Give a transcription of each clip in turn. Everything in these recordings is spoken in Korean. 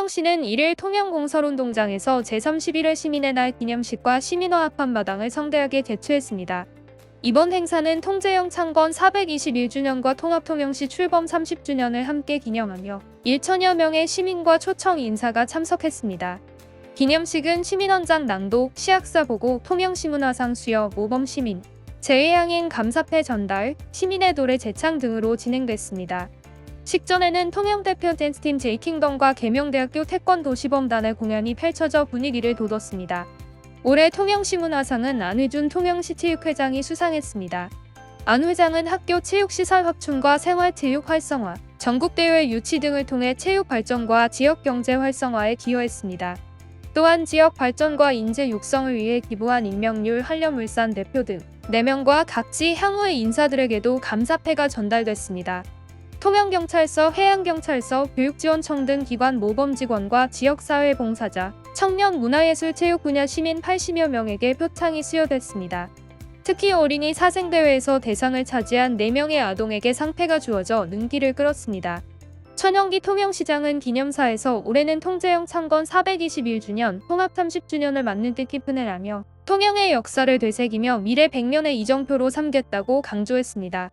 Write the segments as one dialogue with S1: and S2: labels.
S1: 통영시는 1일 통영공설운동장에서 제31회 시민의 날 기념식과 시민화 합판마당을 성대하게 개최했습니다. 이번 행사는 통제영 창건 421주년과 통합통영시 출범 30주년을 함께 기념하며 1천여 명의 시민과 초청 인사가 참석했습니다. 기념식은 시민원장 낭독, 시학사 보고, 통영시문화상 수여, 모범시민, 재해양행 감사패 전달, 시민의 노래 제창 등으로 진행됐습니다. 식전에는 통영대표 댄스팀 제이킹덤과 계명대학교 태권도 시범단의 공연이 펼쳐져 분위기를 돋웠습니다. 올해 통영시문화상은 안회준 통영시 체육회장이 수상했습니다. 안 회장은 학교 체육시설 확충과 생활체육 활성화, 전국대회 유치 등을 통해 체육 발전과 지역경제 활성화에 기여했습니다. 또한 지역 발전과 인재 육성을 위해 기부한 인명률 한려물산 대표 등 4명과 각지 향후의 인사들에게도 감사패가 전달됐습니다. 통영경찰서, 해양경찰서, 교육지원청 등 기관 모범 직원과 지역사회 봉사자, 청년 문화예술 체육 분야 시민 80여 명에게 표창이 수여됐습니다. 특히 어린이 사생대회에서 대상을 차지한 4명의 아동에게 상패가 주어져 눈길을 끌었습니다. 천영기 통영시장은 기념사에서 올해는 통제영 창건 421주년, 통합 30주년을 맞는 뜻깊은 해라며 통영의 역사를 되새기며 미래 100년의 이정표로 삼겠다고 강조했습니다.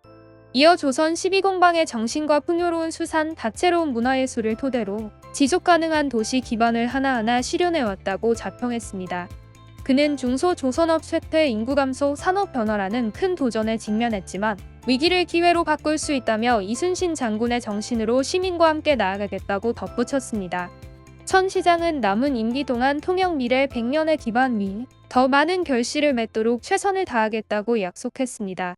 S1: 이어 조선 12공방의 정신과 풍요로운 수산, 다채로운 문화예술을 토대로 지속 가능한 도시 기반을 하나하나 실현해왔다고 자평했습니다. 그는 중소 조선업 쇠퇴 인구 감소 산업 변화라는 큰 도전에 직면했지만 위기를 기회로 바꿀 수 있다며 이순신 장군의 정신으로 시민과 함께 나아가겠다고 덧붙였습니다. 천 시장은 남은 임기 동안 통영 미래 100년의 기반 위더 많은 결실을 맺도록 최선을 다하겠다고 약속했습니다.